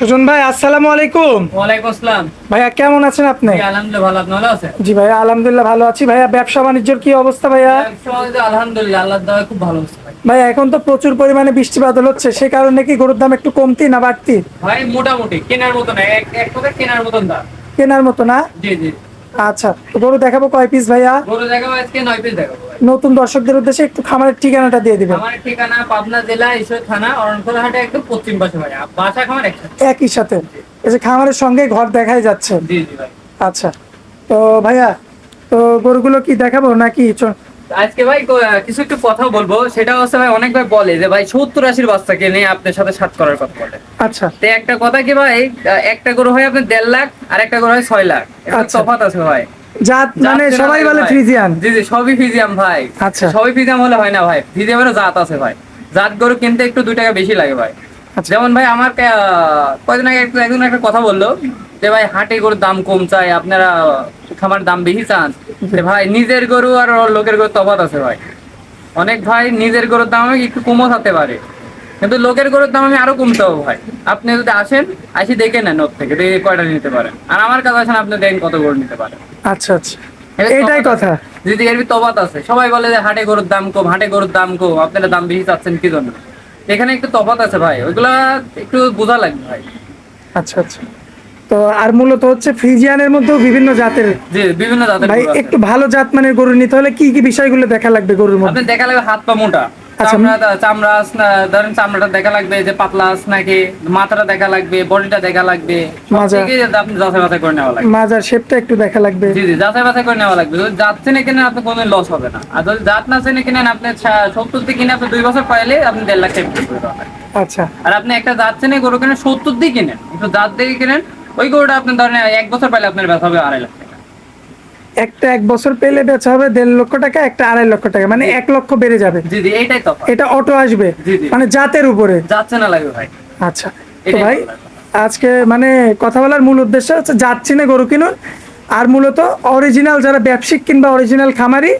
সুজন ভাই আসসালামু আলাইকুম। ওয়ালাইকুম আসসালাম। ভাইয়া কেমন আছেন আপনি? আলহামদুলিল্লাহ ভালো। আপনি ভালো আছেন? জি ভাইয়া আলহামদুলিল্লাহ ভালো আছি। ভাইয়া ব্যবসা বাণিজ্যের কি অবস্থা ভাইয়া? আলহামদুলিল্লাহ আল্লাহ দয়া খুব ভালো আছে ভাই। ভাইয়া এখন তো প্রচুর পরিমাণে বৃষ্টি বাদল হচ্ছে। সে কারণে কি গরুর দাম একটু কমতি না বাড়তি? ভাই মোটামুটি কেনার মতো না। এক এক কথা কেনার মতন দাম। কেনার মতো না? জি জি। আচ্ছা তো গরু দেখাবো কয় পিস ভাইয়া? গরু দেখাবো আজকে নয় পিস দেখাবো নতুন দর্শকদের উদ্দেশ্যে একটু খামারের ঠিকানাটা দিয়ে দিবেন। আমার ঠিকানা পাবনা জেলা ঈশ্বর থানা একদম পশ্চিম পাশে ভাই বাসা খামার একই সাথে। এই যে খামারের সঙ্গে ঘর দেখাই যাচ্ছে। জি জি ভাই। আচ্ছা তো ভাইয়া তো গরুগুলো কি দেখাবো নাকি? আজকে ভাই কিছু একটু কথা বলব। সেটা হচ্ছে ভাই অনেক ভাই বলে যে ভাই সত্তর আশির বাচ্চাকে নিয়ে আপনার সাথে সাত করার কথা বলে। আচ্ছা। তো একটা কথা কি ভাই একটা গরু হয় আপনার দেড় লাখ আর একটা গরু হয় ছয় লাখ। এটা আচ্ছা। আছে ভাই। জাত মানে সবাই বলে ভাই। ফ্রিজিয়ান। জি জি সবই ফিজিয়াম ভাই। আচ্ছা। সবই ফিজিয়াম হলে হয় না ভাই। ফিজিয়ামেরও জাত আছে ভাই। জাত গরু কিনতে একটু দুই টাকা বেশি লাগে ভাই। আচ্ছা। যেমন ভাই আমার কয়দিন আগে একজন একটা কথা বলল যে ভাই হাটে গরুর দাম কম চাই আপনারা খামার দাম বেশি চান। ভাই নিজের গরু আর লোকের গরু তফাৎ আছে ভাই। অনেক ভাই নিজের গরুর দাম আমি একটু কমও থাকতে পারে। কিন্তু লোকের গরুর দাম আমি আরও কমতে হবে ভাই। আপনি যদি আসেন আসি দেখে নেন ওর থেকে দেখে কয়টা নিতে পারেন। আর আমার কাছে আসেন আপনি দেখেন কত গরু নিতে পারেন। আচ্ছা আচ্ছা। এটাই কথা। যদি এর তফাৎ আছে সবাই বলে যে হাটে গরুর দাম কম হাটে গরুর দাম কম আপনারা দাম বেশি চাচ্ছেন কি জন্য? এখানে একটু তফাত আছে ভাই ওইগুলা একটু বোঝা লাগবে ভাই। আচ্ছা আচ্ছা। তো আর মূলত হচ্ছে ফ্রিজিয়ানের মধ্যেও বিভিন্ন জাতের যে বিভিন্ন জাতের ভাই একটু ভালো জাত মানের গরু নিতে হলে কি কি বিষয়গুলো দেখা লাগবে গরুর মধ্যে? দেখা লাগবে হাত পা মোটা। আচ্ছা। চামড়া ধরেন চামড়াটা দেখা লাগবে যে পাতলা নাকি মাথাটা দেখা লাগবে বডিটা দেখা লাগবে আপনি যাচাই বাছাই করে নেওয়া লাগবে। মাজার শেপটা একটু দেখা লাগবে। জি জি যাচাই বাছাই করে নেওয়া লাগবে। যদি যাচ্ছে না কিনেন আপনি কোনো লস হবে না। আর যদি জাত না চেনে কিনেন আপনি সত্তর দিয়ে কিনে আপনি দুই বছর পাইলে আপনি দেড় লাখ টাকা। আচ্ছা। আর আপনি একটা জাত চেনে গরু কিনেন সত্তর দিয়ে কিনেন। একটু জাত দিয়ে কিনেন ওই গরুটা আপনি ধরেন এক বছর পাইলে আপনার ব্যথা হবে আড়াই লাখ টাকা। একটা এক বছর পেলে বেচা হবে দেড় লক্ষ টাকা একটা আড়াই লক্ষ টাকা মানে এক লক্ষ বেড়ে যাবে। জি জি এইটাই তো। এটা অটো আসবে। মানে জাতের উপরে। যাচ্ছে না লাগবে ভাই। আচ্ছা তো ভাই আজকে মানে কথা বলার মূল উদ্দেশ্য হচ্ছে জাত চিনে গরু কিনুন আর মূলত অরিজিনাল যারা ব্যবসায়িক কিংবা অরিজিনাল খামারি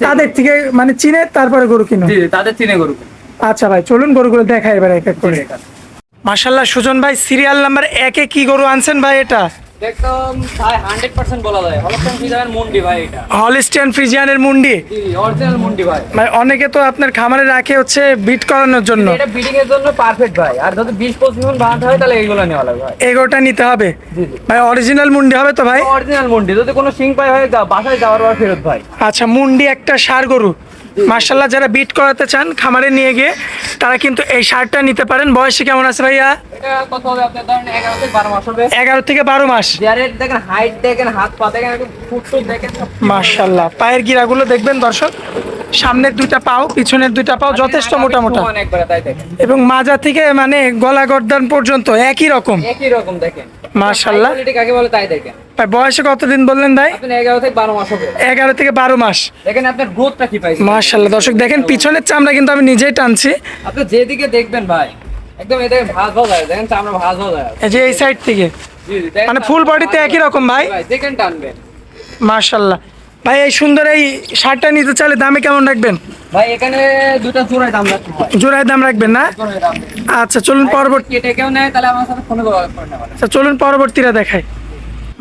তাদের থেকে- মানে চিনে তারপরে গরু কিনুন। তাদের চিনে গরু আচ্ছা ভাই চলুন গরুগুলো দেখাই এবার এক এক করে। মাশাল্লাহ সুজন ভাই সিরিয়াল নাম্বার একে কি গরু আনছেন ভাই এটা? একদম ভাই হান্ড্রেড পার্সেন্ট বলা যায়। হলস্টাইন ফ্রিজারের মুন্ডি ভাই এটা। হলিস্টিয়ান ফ্রিজিয়ানের মুন্ডি? জি অরিজিনাল মুন্ডি ভাই। ভাই অনেকে তো আপনার খামারে রাখে হচ্ছে বিট করানোর জন্য। এটা বিডিং এর জন্য পারফেক্ট ভাই। আর যদি মন বানাতে হয় তাহলে এইগুলো নেওয়া লাগবে ভাই। এই নিতে হবে? জি ভাই অরিজিনাল মুন্ডি হবে তো ভাই? অরিজিনাল মুন্ডি। যদি কোনো সিং পাই হয় বাসায় যাওয়ার পর ফেরত ভাই। আচ্ছা মুন্ডি একটা সার গরু। মার্শাল্লাহ যারা বিট করাতে চান খামারে নিয়ে গিয়ে তারা কিন্তু এই সারটা নিতে পারেন। বয়সে কেমন আছে ভাইয়া? এগারো থেকে বারো মাস মার্শাল্লাহ পায়ের গিরাগুলো দেখবেন দর্শক সামনের দুইটা পাও পিছনের দুইটা পাও যথেষ্ট মোটা মোটা এবং মাজা থেকে মানে গলা গর্দান পর্যন্ত একই রকম। একই রকম দেখেন। quality কাকে বলে তাই দেখেন। ভাই বয়সে কতদিন বললেন ভাই? এগারো থেকে বারো মাস হবে। এগারো থেকে বারো মাস। দেখেন আপনার গ্রোথটা কি পাইছে মার্শাল্লাহ দর্শক দেখেন পিছনের চামড়া কিন্তু আমি নিজেই টানছি। আপনি যেদিকে দেখবেন ভাই একদম এটা ভাজ হয়ে দেখেন চামড়া ভাজ হয়ে এই যে এই সাইড থেকে। মানে ফুল বডিতে একই রকম ভাই? ভাই দেখেন টানবেন। মার্শাল্লাহ ভাই এই সুন্দর এই শার্টটা নিতে চাইলে দামে কেমন রাখবেন? ভাই এখানে দুটো চূড়ায় দাম রাখতে হয় জোড়ায় দাম রাখবেন না। আচ্ছা চলুন পরবর্তী কেউ নেয় তাহলে আমার সাথে ফোনে আচ্ছা চলুন পরবর্তীরা দেখাই।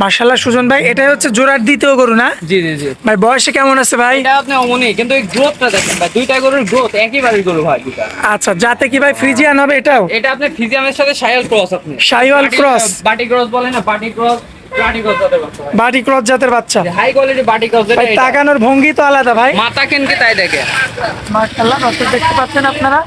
মার্শাল্লাহ সুজন ভাই এটাই হচ্ছে জোড়ার দ্বিতীয় গরু না? জি জি জি। ভাই বয়সে কেমন আছে ভাই? এটা আপনি অমনি কিন্তু এই গ্রোথটা দেখেন ভাই দুইটা গরুর গ্রোথ একইবারই গরু ভাই দুটা আচ্ছা যাতে কি ভাই ফ্রিজিয়ান হবে এটাও? এটা আপনি ফ্রিজিয়ানের সাথে সায়াল ক্রস আপনি। বাটি- ক্রস। বাটি ক্রস বলে না বাটি ক্রস। বাটি ক্রস জাতের বাচ্চা হাই কোয়ালিটি বাটি ক্রস ভাই তাকানোর ভঙ্গি তো আলাদা ভাই। মাথা কেনকে তাই দেখে? দর্শক দেখতে পাচ্ছেন আপনারা?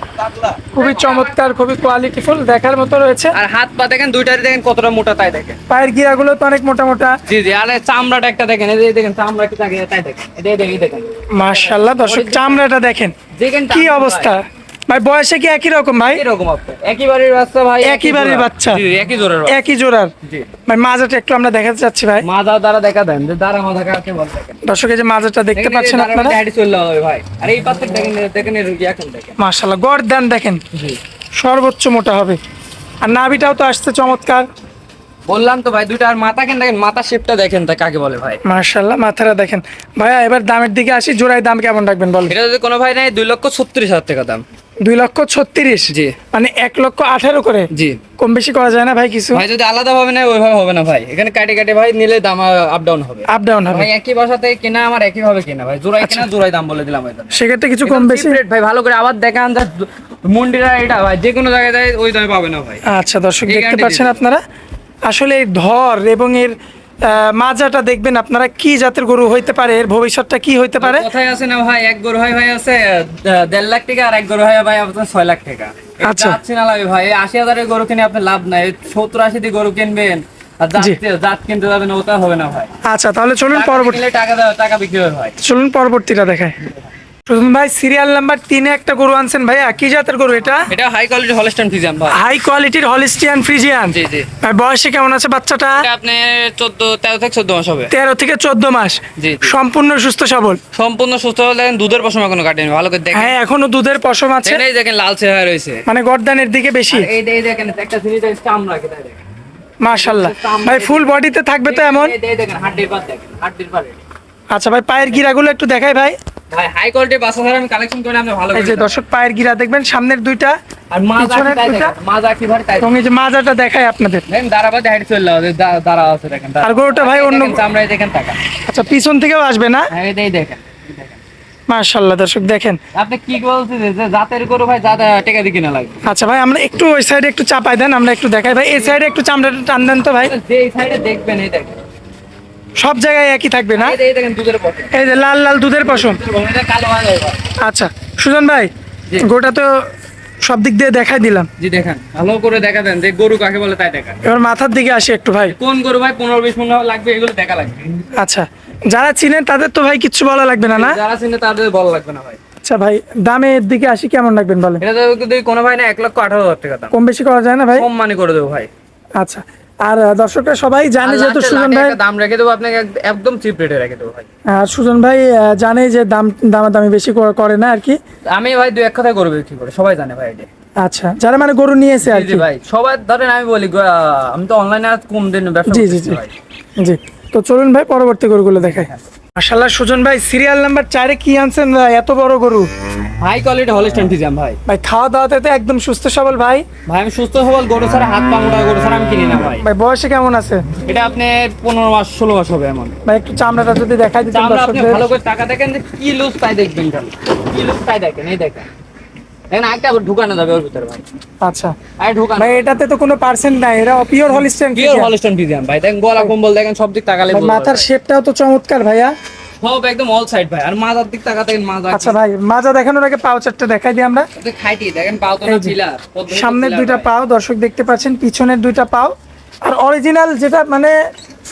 খুবই চমৎকার খুবই কোয়ালিটিফুল দেখার মতো রয়েছে। আর হাত পা দেখেন দুইটারই দেখেন কতটা মোটা তাই দেখেন পায়ের গিরাগুলো তো অনেক মোটা মোটা। জি জি আরে চামড়াটা একটা দেখেন এই দেখেন চামড়া কি থাকে তাই দেখেন এই দেখেন এই দেখেন। মার্শাল্লাহ দর্শক চামড়াটা দেখেন। দেখেন কি অবস্থা? ভাই বয়সে কি একই রকম ভাই? এরকম একই বাড়ির বাচ্চা ভাই একই বাড়ির বাচ্চা। একই জোড়ার একই জোড়ার। ভাই মাজাটা একটু আমরা দেখাতে চাচ্ছি ভাই। মাজা দ্বারা দেখা দেন যে দ্বারা মাজা কাকে বলে দর্শক এই যে মাজাটা দেখতে পাচ্ছেন আপনারা? হাঁটি চলে হবে ভাই। আর এই পাশে দেখেন দেখেন এই রুগী এখন দেখেন। মার্শাল্লাহ গড় দেন দেখেন সর্বোচ্চ মোটা হবে। আর নাভিটাও তো আসছে চমৎকার। বললাম তো ভাই দুইটা আর মাথা কেন দেখেন? মাথা শেপটা দেখেন তা কাকে বলে ভাই? মার্শাল্লাহ মাথাটা দেখেন। ভাইয়া এবার দামের দিকে আসি জোড়ায় দাম কেমন রাখবেন বল এটা যদি কোনো ভাই নাই দুই লক্ষ ছত্রিশ হাজার টাকা দাম। দুই লক্ষ ছত্রিশ। জি। মানে এক লক্ষ আঠারো করে। জি। কম বেশি করা যায় না ভাই কিছু। ভাই যদি আলাদা ভাবে না ওইভাবে হবে না ভাই। এখানে কাটে কাটে ভাই নিলে দাম আপ ডাউন হবে। আপ ডাউন হবে। ভাই একই বাসাতে কেনা আমার একই ভাবে কেনা ভাই। জোড়াই কেনা জোড়াই দাম বলে দিলাম ভাই সেক্ষেত্রে কিছু কম বেশি। রেট ভাই ভালো করে আবার দেখান মন্ডিরা এটা ভাই যে কোনো জায়গায় যায় ওই দামে পাবে না ভাই। আচ্ছা দর্শক দেখতে পাচ্ছেন আপনারা। আসলে ধর এবং এর মাজাটা দেখবেন আপনারা কি জাতের গরু হইতে পারে এর ভবিষ্যৎটা কি হইতে পারে? কোথায় আছে না ভাই এক গরু হয় ভাই আছে দেড় লাখ টাকা আর এক গরু হয় ভাই আপনার ছয় লাখ টাকা। আচ্ছা। আচ্ছা না লাগে ভাই আশি হাজারের গরু কিনে আপনার লাভ নাই সত্তর আশি দিয়ে গরু কিনবেন আর জাত জি। জাত কিনতে ওটা হবে না ভাই। আচ্ছা তাহলে চলুন পরবর্তী টাকা দেওয়া টাকা বিক্রি হয় চলুন পরবর্তীটা দেখায় প্রথম ভাই সিরিয়াল নাম্বার তিনে একটা গরু আনছেন ভাইয়া। কি জাতের গরু এটা? এটা হাই কোয়ালিটি হলস্টাইন ফিজাম ভাই। হাই কোয়ালিটির হলিস্টিয়ান ফ্রিজিয়ান জি জি। ভাই বয়সে কেমন আছে বাচ্চাটা? এটা আপনি চোদ্দ তেরো থেকে চোদ্দ মাস হবে। তেরো থেকে চোদ্দ মাস। জি। সম্পূর্ণ সুস্থ সবল। সম্পূর্ণ সুস্থ দেখেন দুধের পশম এখনও কাটেনি ভালো করে দেখেন। হ্যাঁ এখনও দুধের পশম আছে। দেখেন, এই দেখেন লাল চেহারা রয়েছে। মানে গর্দানের দিকে বেশি। আর এই এই দেখেন একটা জিনিস চামড়া কেটে দেখেন। মাশাল্লাহ। ভাই ফুল বডিতে থাকবে তো এমন? এই- দেখেন দেখেন আচ্ছা ভাই পায়ের গিরাগুলো একটু দেখাই ভাই। ভাই হাই কোয়ালিটি বাসা ছাড়া আমি কালেকশন করে আপনি ভালো এই যে দর্শক পায়ের গিরা দেখবেন সামনের দুইটা আর মাজা কি পিছনের তাই দুইটা? দেখেন মাজা কি ভাই তাই এই যে মাজাটা দেখাই আপনাদের। দেখেন দাঁড়াবাদে হাইট চলে যাবে দাঁড়া আছে দেখেন আর গরুটা ভাই অন্য- দেখেন, দেখেন টাকা আচ্ছা পিছন থেকেও আসবে না? হ্যাঁ এই দেখেন। দর্শক আপনি কি বলছেন যে জাতের গরু ভাই জাত টাকা দিয়ে কিনা লাগবে আচ্ছা ভাই আমরা একটু ওই সাইডে একটু চাপাই দেন আমরা একটু দেখাই। ভাই এই সাইডে একটু চামড়াটা টান দেন তো ভাই। যে এই সাইডে দেখবেন এই দেখেন। সব জায়গায় একই থাকবে না? এই যে- দেখেন লাল লাল দুধের পশম। আচ্ছা সুজন ভাই গোটা তো সব দিক দিয়ে দেখাই দিলাম। জি দেখেন। ভালো করে দেখা দেন যে গরু কাকে বলে তাই দেখা এবার মাথার দিকে আসি একটু ভাই। কোন গরু ভাই পনেরো বিশ মিনিট লাগবে এগুলো দেখা লাগবে। আচ্ছা যারা চিনেন তাদের তো ভাই কিচ্ছু বলা লাগবে না না? যারা চিনে তাদের বলা লাগবে না ভাই। আচ্ছা ভাই দামের দিকে আসি কেমন রাখবেন বলেন? এটা কোনো ভাই না এক লক্ষ আঠারো হাজার টাকা দাম। কম বেশি করা যায় না ভাই? কম মানি করে দেবো ভাই। আচ্ছা আর দর্শকরা সবাই জানে যেহেতু সুজন ভাই দাম রেখে দেবো আপনাকে একদম চিপ রেটে রেখে দেবো ভাই। আর সুজন ভাই জানে যে দাম দামাদামি বেশি কর- না আর কি। আমি ভাই দু এক কথায় করবে কি করে সবাই জানে ভাই এটা। আচ্ছা যারা মানে গরু নিয়েছে আর কি। ভাই সবাই ধরেন আমি বলি আমি তো অনলাইনে আর কম দিন ব্যবসা জি, জি, জি। জি তো চলুন ভাই পরবর্তী গরুগুলো দেখাই। মাশাল্লাহ সুজন ভাই সিরিয়াল নাম্বার চারে কি আনছেন ভাই? এত বড় গরু। হাই কোয়ালিটি হলিস্টাইন ফিজাম ভাই। ভাই খাওয়া দাওয়াতে তো একদম সুস্থ সবল ভাই। ভাই আমি সুস্থ সবল গরু ছাড়া হাত পা মোটা গরু ছাড়া আমি কিনি না ভাই। ভাই বয়সে কেমন আছে? এটা আপনি পনেরো মাস ষোলো মাস হবে এমন। ভাই একটু চামড়াটা যদি দেখাই দিতেন আমরা আপনি ভালো করে টাকা দেখেন কি লুজ তাই দেখবেন কি লুজ তাই দেখেন এই দেখেন। দেখেন একটা ঢুকানো যাবে ওর ভিতরে ভাই। আচ্ছা। আরে ঢুকানো। ভাই এটাতে তো কোনো পার্সেন্ট নাই এরা পিওর হলিস্টেন পিওর হলিস্টাইন ফিজাম ভাই। দেখেন গলা কম্বল দেখেন সব দিক তাকালে মাথার শেপটাও তো চমৎকার ভাইয়া। সব একদম অল সাইড ভাই। আর মাজার দিক তাকাতে মাজা আচ্ছা ভাই মাজা দেখানোর আগে পাও চারটা দেখাই দিই আমরা। খাইটি দেখেন পাও তো না এই যে, পিলার সামনের দুইটা পাও দর্শক দেখতে পাচ্ছেন পিছনের দুইটা পাও। আর অরিজিনাল যেটা মানে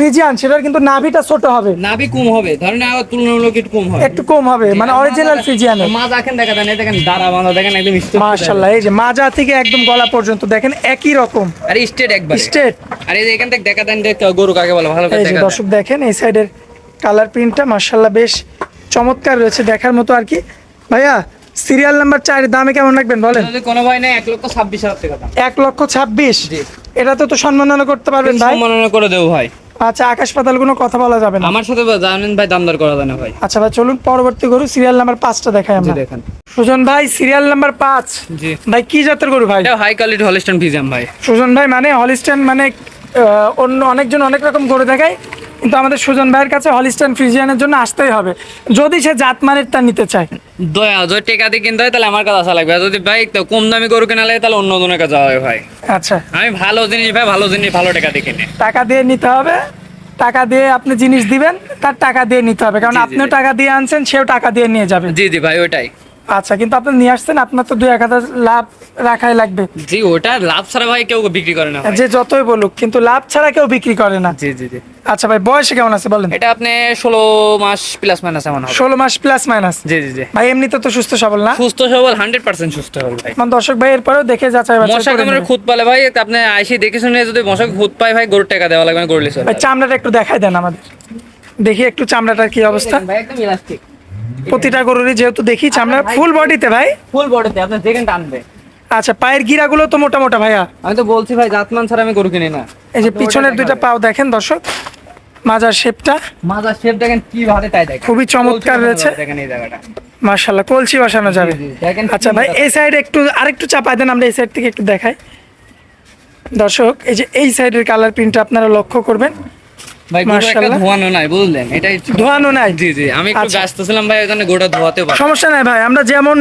ফ্রিজিয়ান সেটার কিন্তু নাভিটা ছোট হবে। নাভি কম হবে ধরেন তুলনামূলক একটু কম হয় একটু কম হবে মানে অরিজিনাল ফ্রিজিয়ানের। মা দেখেন দেখা দেন এই দেখেন দাঁড়া মাথা দেখেন একদম স্টেট মাশাল্লাহ এই যে মাজা থেকে একদম গলা পর্যন্ত দেখেন একই রকম। আর স্টেট একবার। স্টেট। আর এই যে এখান থেকে দেখা দেন গরু কাকে বলে ভালো করে দেখা দর্শক দেখেন এই সাইডের কালার প্রিন্টটা মার্শাল্লাহ বেশ চমৎকার রয়েছে দেখার মতো আর কি। ভাইয়া সিরিয়াল নাম্বার চারের দামে কেমন রাখবেন বলেন? কোনো ভাই না এক লক্ষ ছাব্বিশ হাজার টাকা এক লক্ষ ছাব্বিশ? জি। এটাতে তো সম্মাননা করতে পারবেন ভাই? সম্মাননা করে দেবো ভাই। আচ্ছা আকাশ পাতাল কোনো কথা বলা যাবে না। আমার সাথে জানেন ভাই দামদার করা যায় না ভাই। আচ্ছা ভাই চলুন পরবর্তী গরু সিরিয়াল নাম্বার পাঁচটা দেখাই জি আমরা দেখেন। সুজন ভাই সিরিয়াল নাম্বার পাঁচ। জি। ভাই কি জাতের গরু ভাই? হাই কোয়ালিটি হলিস্টান ফিজাম ভাই। সুজন ভাই মানে হলিস্টান মানে অন্য অনেকজন অনেক রকম গরু দেখায়। কিন্তু আমাদের সুজন ভাইয়ের কাছে হলিস্টান ফ্রিজিয়ানের জন্য আসতেই হবে। যদি সে জাত তা নিতে চায়। দয়া যদি টেকা দিয়ে কিনতে হয় তাহলে আমার কাছে আসা লাগবে। যদি ভাই তো কম দামি গরু কেনা লাগে তাহলে অন্য জনের কাছে হবে ভাই। আচ্ছা। আমি ভালো জিনিস ভাই ভালো জিনিস ভালো টাকা দিয়ে কিনে। টাকা দিয়ে নিতে হবে। টাকা দিয়ে আপনি জিনিস দিবেন তার টাকা দিয়ে নিতে হবে। কারণ আপনিও টাকা দিয়ে আনছেন সেও টাকা দিয়ে নিয়ে যাবে। জি জি ভাই ওটাই আচ্ছা কিন্তু আপনি নিয়ে আসছেন আপনার তো দুই এক হাজার লাভ রাখাই লাগবে। জি ওটা লাভ ছাড়া ভাই কেউ বিক্রি করে না যে যতই বলুক কিন্তু লাভ ছাড়া কেউ বিক্রি করে না। জি জি জি। আচ্ছা ভাই বয়সে কেমন আছে বলেন? এটা আপনি ষোলো মাস প্লাস মাইনাস এমন হবে। ষোলো মাস প্লাস মাইনাস জি জি জি। ভাই এমনিতে তো সুস্থ সবল না? সুস্থ সবল হান্ড্রেড পার্সেন্ট সুস্থ সবল ভাই। মানে দর্শক ভাই এরপরেও দেখে যাচাই বাছাই মশা কামড়ের খুদ পালে ভাই আপনি আইসি দেখে শুনে যদি মশা খুদ পায় ভাই গরুর টাকা দেওয়া লাগবে গরু লিসে ভাই চামড়াটা একটু দেখাই দেন আমাদের। দেখি একটু চামড়াটার কি অবস্থা। ভাই একদম ইলাস্টিক প্রতিটা গরুরই যেহেতু দেখি চামড়া ফুল বডিতে ভাই? ফুল বডিতে আপনি যেখানে টানবে আচ্ছা পায়ের গিরাগুলো তো মোটা মোটা ভাইয়া? আমি তো বলছি ভাই জাতমান ছাড়া আমি গরু কিনি না। এই যে পিছনের দুইটা পাও দেখেন দর্শক মাজার শেপটা মাজার শেপ দেখেন কি ভাবে তাই দেখেন। খুবই চমৎকার রয়েছে। দেখেন এই জায়গাটা। মার্শাল্লাহ কলসি বসানো যাবে। দেখেন আচ্ছা ভাই এই সাইড একটু আরেকটু চাপাই দেন আমরা এই সাইড থেকে একটু দেখাই। দর্শক এই যে এই সাইডের কালার প্রিন্টটা আপনারা লক্ষ্য করবেন। ভাই একটা ধোয়ানো নাই বুঝলেন? এটাই ধোয়ানো নাই? জি জি আমি একটু আচ্ছা। ছিলাম ভাই ওখানে গোটা ধোয়াতে পারি সমস্যা নাই ভাই আমরা যেমন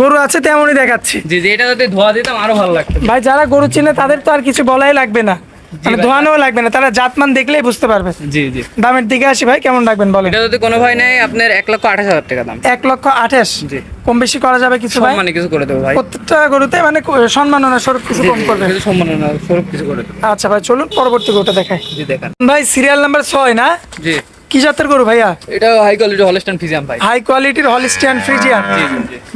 গরু আছে তেমনই দেখাচ্ছি। জি জি এটা যদি ধোয়া দিতাম আরও ভালো লাগতো। ভাই যারা গরু চিনে তাদের তো আর কিছু বলাই লাগবে না। মানে। ধোয়ানোও লাগবে না তারা জাতমান দেখলেই বুঝতে পারবে। জি জি। দামের দিকে আসি ভাই কেমন রাখবেন বলেন? এটা যদি কোনো ভাই নেই আপনার এক লক্ষ আঠাশ হাজার টাকা দাম। এক লক্ষ আঠাশ? জি। কম বেশি করা যাবে কিছু ভাই? সম্মানে কিছু করে দেবো ভাই। প্রত্যেকটা গরুতে মানে সম্মাননা স্বরূপ কিছু কম করবে সম্মাননা স্বরূপ কিছু করে দেবো। আচ্ছা ভাই চলুন পরবর্তী গরুটা দেখাই। জি দেখান। ভাই সিরিয়াল নাম্বার ছয় না? জি। কি জাতের গরু ভাইয়া? এটা হাই কোয়ালিটি হলস্টাইন ফিজিয়াম ভাই। হাই কোয়ালিটির হলিস্টিয়ান ফ্রিজিয়ান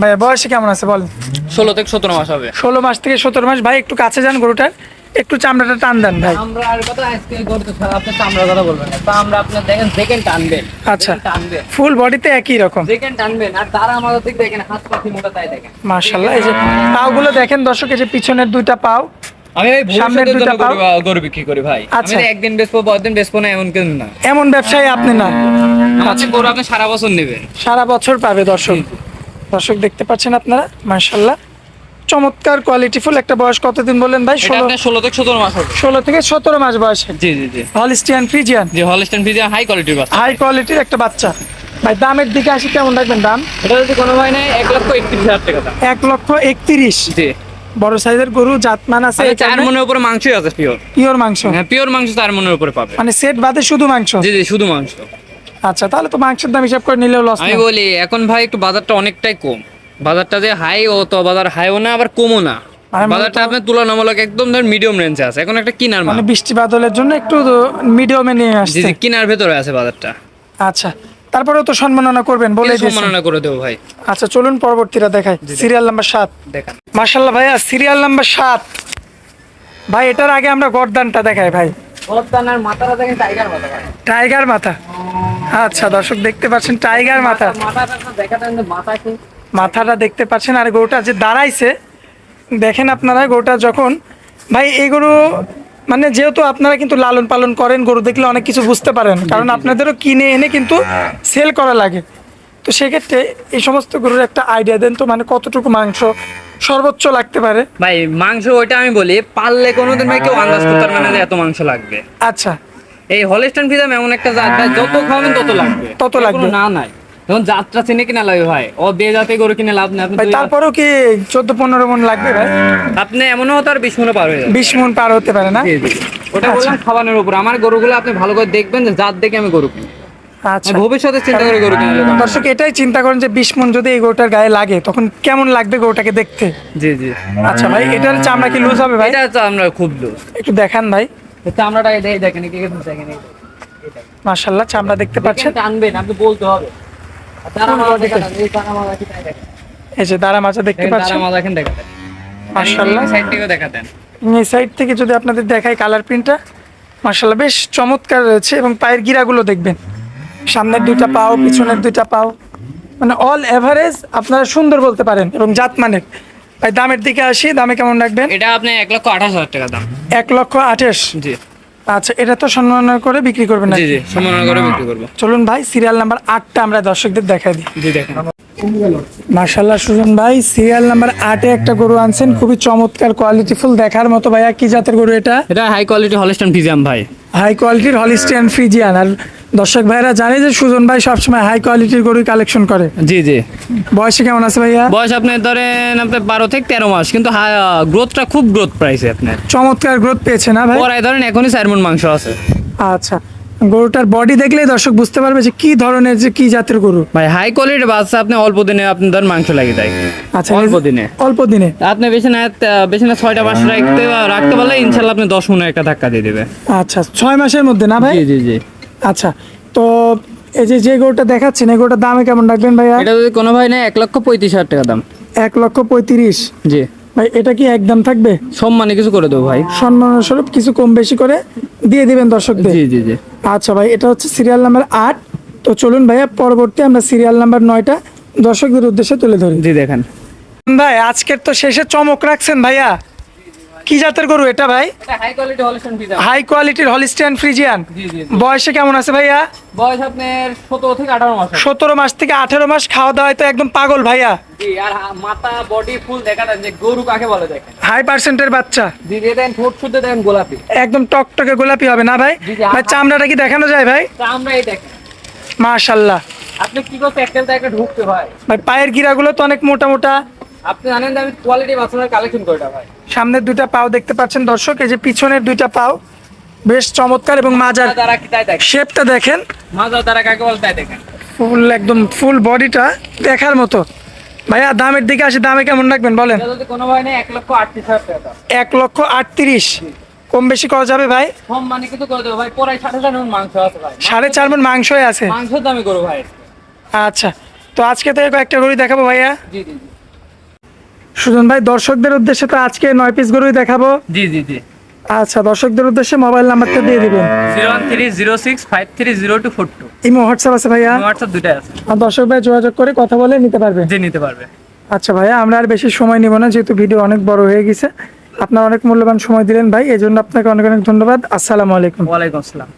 ভাইয়া বয়সে কেমন আছে বলেন? ষোলো থেকে সতেরো মাস হবে। ষোলো মাস থেকে সতেরো মাস। ভাই একটু কাছে যান গরুটার। একটু চামড়াটা টান দেন ভাই। আমরা আর কথা আজকে করতে আপনি চামড়ার কথা বলবেন না। আমরা আপনার দেখেন সেকেন্ড টানবেন আচ্ছা। টানবেন। ফুল বডিতে একই রকম। সেকেন্ড টানবেন আর তারা আমাদের দিক দেখেন হাত পাখি মোটা তাই দেখেন। মার্শাল্লাহ এই যে দেখেন দর্শক এই যে পিছনের দুইটা পাও আমি ভাই সামনের দুইটা পাও? গরু- গরু বিক্রি করি ভাই। আমি আচ্ছা। একদিন বেচবো পরদিন বেচবো না এমন কিন্তু না। এমন ব্যবসায়ী আপনি না। গরু আপনি সারা বছর নেবেন। সারা বছর পাবে দর্শক। দর্শক দেখতে পাচ্ছেন আপনারা মার্শাল্লাহ চমৎকার কোয়ালিটিফুল একটা বয়স কতদিন বললেন ভাই? ষোলো থেকে সতেরো মাস ষোলো থেকে সতেরো মাস বয়সে। জি জি জি। হলিস্টিয়ান ফ্রিজিয়ান যে হলস্টাইন ফিজিয়াম হাই কোয়ালিটির বাচ্চা। হাই কোয়ালিটির একটা বাচ্চা। ভাই দামের দিকে আসি কেমন রাখবেন দাম? এটা যদি কোনো ভাই নেই এক লক্ষ একত্রিশ হাজার টাকা দাম। এক লক্ষ একত্রিশ। জি। বড় সাইজের গরু জাতমান আছে চার মনের উপরে মাংসই আছে পিওর পিওর মাংস? হ্যাঁ পিওর মাংস চার মনের উপরে পাবে। মানে সেট বাদে শুধু মাংস? জি জি শুধু মাংস। আচ্ছা তাহলে তো মাংসের দাম হিসাব করে নিলেও লস আমি বলি এখন ভাই একটু বাজারটা অনেকটাই কম। বাজারটা যে হাই ও তো বাজার হাইও না আবার কমও না। মানে বাজারটা আপনার তুলনামূলক একদম ধর মিডিয়াম রেঞ্জে আছে। এখন একটা কিনার মানে বৃষ্টি বাদলের জন্য একটু মিডিয়ামে নিয়ে আসছে জি কিনার ভেতরে আছে বাজারটা। আচ্ছা তারপরেও তো সম্মাননা করবেন বলে সম্মাননা করে দেবো ভাই। আচ্ছা চলুন পরবর্তীটা দেখাই। সিরিয়াল নাম্বার সাত। দেখান। মার্শাল্লাহ ভাইয়া সিরিয়াল নাম্বার সাত। ভাই এটার আগে আমরা গরদানটা দেখাই ভাই। বর্তানার মাথাটা দেখেন টাইগার মাথা টাইগার মাথা। আচ্ছা দর্শক দেখতে পাচ্ছেন টাইগার মাথা। মাথাটা দেখাতেন যে মাথা কি? মাথাটা দেখতে পাচ্ছেন আর গরুটা যে দাঁড়াইছে দেখেন আপনারা গরুটা যখন ভাই এই গরু মানে যেহেতু আপনারা কিন্তু লালন পালন করেন গরু দেখলে অনেক কিছু বুঝতে পারেন। কারণ আপনাদেরও কিনে এনে কিন্তু সেল করা লাগে। তো সেক্ষেত্রে এই সমস্ত গরুর একটা আইডিয়া দেন তো মানে কতটুকু মাংস সর্বোচ্চ লাগতে পারে? ভাই মাংস ওইটা আমি বলি পারলে কোনোদিন ভাই কেউ আন্দাজ করতে পারবে না যে এত মাংস লাগবে। আচ্ছা। এই হলিস্টান ফিজাম এমন একটা জাত ভাই যত খাওয়াবেন তত লাগবে। তত লাগবে। না নাই। যখন যাত্রা চিনে কিনা লাগে ভাই ও বে জাতে গরু কিনে লাভ নেই। আপনি ভাই তারপরেও কি চোদ্দ পনেরো মন লাগবে ভাই? আপনি এমনও হতো আর বিশ মনে পার হয়ে বিশ মন পার হতে পারে না। ওটা বললাম খাবানোর উপর। আমার গরুগুলো আপনি ভালো করে দেখবেন যে জাত দেখে আমি গরু কিনি। আচ্ছা। ভবিষ্যতে চিন্তা করে গরু কিনে দর্শক এটাই চিন্তা করেন যে বিশ মন যদি এই গরুটার গায়ে লাগে তখন কেমন লাগবে গরুটাকে দেখতে? জি জি। আচ্ছা ভাই এটার চামড়া কি লুজ হবে ভাই? এটা আমরা খুব লুজ একটু দেখান ভাই। চামড়াটা এই দেখেন দেখেন কি দেখেন এই মাশাল্লাহ চামড়া দেখতে পাচ্ছেন? টানবেন আপনি বলতে হবে আর তারা মালা দেখেন এই তারা মালা কি তাই দেখেন এই যে দাঁড়া মাছা দেখতে পাচ্ছেন মালা দেখেন দেখাতেন মাশাআল্লাহ। সাইড থেকে দেখাতেন এই সাইড থেকে যদি আপনাদের দেখাই কালার প্রিন্টটা মাশাল্লাহ বেশ চমৎকার রয়েছে এবং পায়ের গিরাগুলো দেখবেন। সামনের দুইটা পাও পিছনের দুইটা পাও মানে অল এভারেজ আপনারা সুন্দর বলতে পারেন এবং জাতমানের। ভাই দামের দিকে আসি দামে কেমন রাখবেন? এটা আপনি এক লক্ষ আঠাশ হাজার টাকা দাম। এক লক্ষ আঠাশ। জি। আচ্ছা এটা তো সম্মান করে বিক্রি করবেন না জি জি সম্মাননা করে বিক্রি করব। চলুন ভাই সিরিয়াল নাম্বার আটটা আমরা দর্শকদের দেখাই দিই। জি দেখেন। মার্শাল্লাহ সুজন ভাই সিরিয়াল নাম্বার আটে একটা গরু আনছেন খুবই চমৎকার কোয়ালিটি ফুল দেখার মতো ভাইয়া কি জাতের গরু এটা? এটা হাই কোয়ালিটি হলস্টাইন ফিজিয়াম ভাই। হাই কোয়ালিটির হলিস্টান ফিজিয়ান আর দর্শক ভাইরা জানে যে সুজন ভাই সবসময় হাই কোয়ালিটির গরুই কালেকশন করে। জি জি। বয়সে কেমন আছে ভাইয়া? বয়স আপনার ধরেন আপনার বারো থেকে তেরো মাস কিন্তু গ্রোথটা খুব গ্রোথ পাইছে আপনার। চমৎকার গ্রোথ পেয়েছে না ভাই? পরায় ধরেন এখনই চার মাংস আছে। আচ্ছা গরুটার বডি দেখলেই দর্শক বুঝতে পারবে যে কি ধরনের যে কি জাতের গরু। ভাই হাই কোয়ালিটির বাচ্চা আপনি অল্প দিনে আপনি ধরেন মাংস লাগিয়ে দেয়। আচ্ছা অল্প দিনে। অল্প দিনে। আপনি বেশি না বেশি না ছয়টা মাস রাখতে রাখতে পারলে ইনশাল্লাহ আপনি দশ মনে একটা ধাক্কা দিয়ে দেবে। আচ্ছা ছয় মাসের মধ্যে না ভাই? জি জি জি। আচ্ছা তো এই যে যে গরুটা দেখাচ্ছেন এই গরুটার দামে কেমন রাখবেন ভাইয়া? এটা যদি কোনো ভাই নেয় এক লক্ষ পঁয়ত্রিশ হাজার টাকা দাম। এক লক্ষ পঁয়ত্রিশ? জি। ভাই এটা কি একদম থাকবে? সম্মানে কিছু করে দেবো ভাই। সম্মান স্বরূপ কিছু কম বেশি করে দিয়ে দিবেন দর্শকদের? জি জি জি। আচ্ছা ভাই এটা হচ্ছে সিরিয়াল নাম্বার আট। তো চলুন ভাইয়া পরবর্তী আমরা সিরিয়াল নাম্বার নয়টা দর্শকদের উদ্দেশ্যে তুলে ধরি। জি দেখেন। ভাই আজকের তো শেষে চমক রাখছেন ভাইয়া। কি জাতের গরু এটা ভাই? হাই হলিস্টন কোয়ালিটির হলিস্টিয়ান ফ্রিজিয়ান। বয়সে কেমন আছে ভাইয়া? বয়স আপনার সতেরো থেকে আঠারো মাস সতেরো মাস থেকে আঠেরো মাস খাওয়া দাওয়ায় তো একদম পাগল ভাইয়া। আর মাথা বডি ফুল দেখা যে গরু কাকে বলে দেখেন। হাই পার্সেন্টের বাচ্চা। দেন ঠোঁট শুদ্ধ দেখেন গোলাপি। একদম টকটকে গোলাপি হবে না ভাই? ভাই চামড়াটা কি দেখানো যায় ভাই? দেখেন মাশাল্লাহ। আপনি কি করতে একটা একটা ঢুকতে ভাই ভাই পায়ের গিরাগুলো তো অনেক মোটা মোটা। আপনি জানেন আমি কোয়ালিটি বাচ্চাদের কালেকশন করি না ভাই। সামনের দুইটা পাও দেখতে পাচ্ছেন। দর্শক এই যে পিছনের দুইটা পাও বেশ চমৎকার এবং মাজার শেপটা দেখেন। মাজা তারা কাকে বলে তাই দেখেন? ফুল একদম ফুল বডিটা দেখার মতো। ভাইয়া দামের দিকে আসি দামে কেমন রাখবেন বলেন? যদি কোনো ভাই নেই এক লক্ষ আটত্রিশ কম বেশি করা যাবে ভাই? কম মানে সাড়ে চার মন মাংসই আছে। আচ্ছা তো আজকে তো কয়েকটা গরু দেখাবো ভাইয়া। জি জি জি। সুজন ভাই দর্শকদের উদ্দেশ্যে তো আজকে নয় পিস গরুই দেখাবো। জি জি জি। আচ্ছা দর্শকদের উদ্দেশ্যে মোবাইল নাম্বারটা দিয়ে দিবেন। ইমো হোয়াটসঅ্যাপ আছে ভাইয়া? হোয়াটসঅ্যাপ দুটাই আছে। আর দর্শক ভাই যোগাযোগ করে কথা বলে নিতে পারবে? যে নিতে পারবে। আচ্ছা ভাইয়া আমরা আর বেশি সময় নিব না যেহেতু ভিডিও অনেক বড় হয়ে গেছে। আপনার অনেক মূল্যবান সময় দিলেন ভাই এই জন্য আপনাকে অনেক অনেক ধন্যবাদ। আসসালামু আলাইকুম। ওয়ালাইকুম আসসালাম।